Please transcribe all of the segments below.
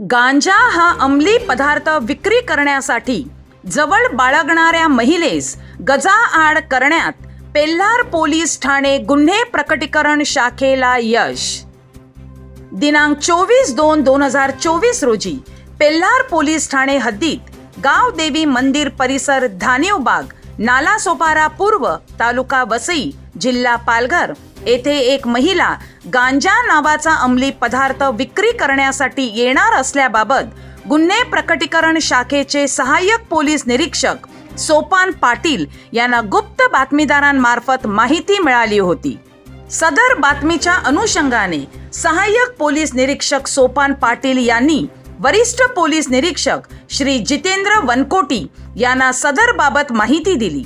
गांजा हा अंमली पदार्थ विक्री करण्यासाठी जवळ बाळगणाऱ्या महिलेस गजाआड करण्यात पेल्हार पोलीस ठाणे गुन्हे प्रकटीकरण शाखेला यश. दिनांक चोवीस दोन दोन हजार चोवीस रोजी पेल्हार पोलीस ठाणे हद्दीत गाव देवी मंदिर परिसर धानिवबाग नालासोपारा पूर्व तालुका वसई जिल्हा पालघर. येथे एक महिला गांजा नावाचा अंमली पदार्थ विक्री करण्यासाठी येणार असल्याबाबत गुन्हे प्रकटीकरण शाखेचे सहाय्यक पोलीस निरीक्षक सोपान पाटील यांना गुप्त बातमीदारांमार्फत माहिती मिळाली होती. सदर बातमीच्या अनुषंगाने सहाय्यक पोलीस निरीक्षक सोपान पाटील यांनी वरिष्ठ पोलीस निरीक्षक श्री जितेंद्र वनकोटी यांना सदर बाबत माहिती दिली.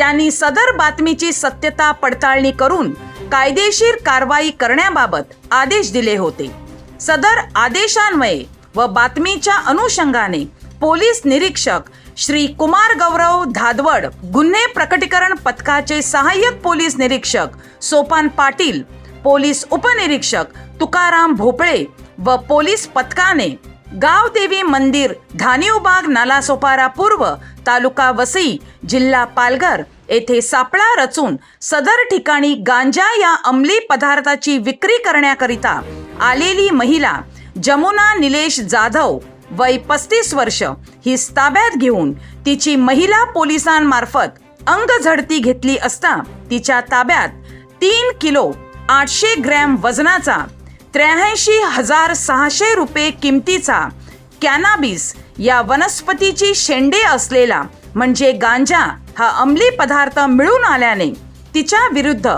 त्यांनी सदर बातमीची सत्यता पडताळणी करून कायदेशीर कारवाई करण्याबाबत आदेश दिले होते. सदर आदेशान्वये व बातमीच्या अनुषंगाने पोलीस निरीक्षक श्री कुमार गौरव धादवड गुन्हे प्रकटीकरण पथकाचे सहाय्यक पोलीस निरीक्षक सोपान पाटील पोलीस उपनिरीक्षक तुकाराम भोपळे व पोलीस पथकाने गावदेवी मंदिर धानिवबाग नालासोपारा पूर्व तालुका वसई जिल्हा पालघर. येथे सापळा रचून सदर ठिकाणी गांजा या अंमली पदार्थाची विक्री करण्याकरिता आलेली महिला जमुना निलेश जाधव वय पस्तीस वर्ष ही ताब्यात घेऊन तिची महिला पोलिसांमार्फत अंग झडती घेतली असता तिच्या ताब्यात तीन किलो आठशे ग्रॅम वजनाचा त्र्याऐंशी हजार सहाशे रुपये किमतीचा कॅनाबिस या वनस्पतीची शेंडे असलेला म्हणजे गांजा हा अंमली पदार्थ मिळून आल्याने तिच्या विरुद्ध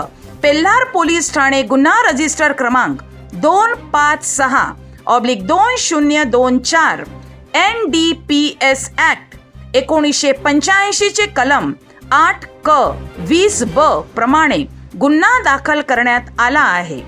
पेल्हार पोलीस ठाणे गुन्हा रजिस्टर क्रमांक दोन पाच सहा ऑब्लिक दोन शून्य दोन चार N D P S act एकोणीसशे पंच्याऐंशीचे कलम आठ क वीस ब प्रमाणे गुन्हा दाखल करण्यात आला आहे.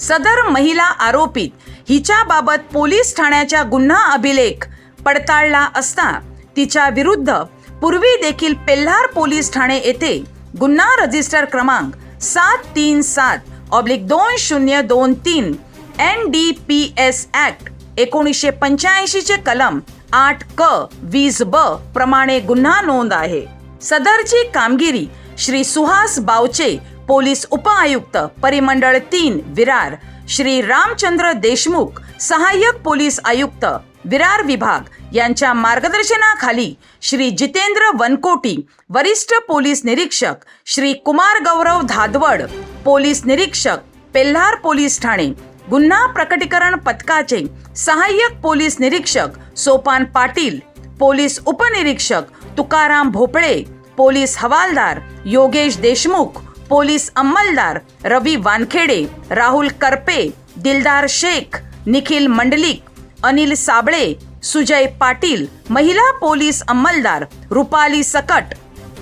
सदर महिला आरोपित हिच्याबाबत पोलीस ठाण्याच्या गुन्हा अभिलेख पडताळला असता तिच्या विरुद्ध पूर्वी देखील पेल्हार पोलीस ठाणे येथे गुन्हा रजिस्टर क्रमांक सात तीन सात ऑब्लिक दोन शून्य दोन तीन N D P S act एकोणीसशे पंच्याऐंशीचे कलम आठ क वीस ब प्रमाणे गुन्हा नोंद आहे. सदरची कामगिरी श्री सुहास बावचे पोलीस उपआयुक्त परिमंडळ तीन विरार. श्री रामचंद्र देशमुख सहाय्यक पोलीस आयुक्त विरार विभाग. यांच्या मार्गदर्शनाखाली श्री जितेंद्र वनकोटी वरिष्ठ पोलीस निरीक्षक. श्री कुमार गौरव धादवड पोलीस निरीक्षक. पेल्हार पोलीस ठाणे. गुन्हा प्रकटीकरण पथकाचे सहाय्यक पोलीस निरीक्षक सोपान पाटील पोलीस उपनिरीक्षक तुकाराम भोपळे पोलीस हवालदार योगेश देशमुख पोलीस अंमलदार रवी वानखेडे राहुल करपे दिलदार शेख निखिल मंडलिक अनिल साबळे सुजय पाटील महिला पोलीस अंमलदार रुपाली सकट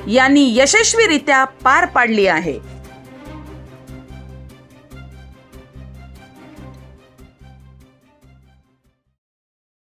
यांनी यशस्वीरित्या पार पाडली आहे.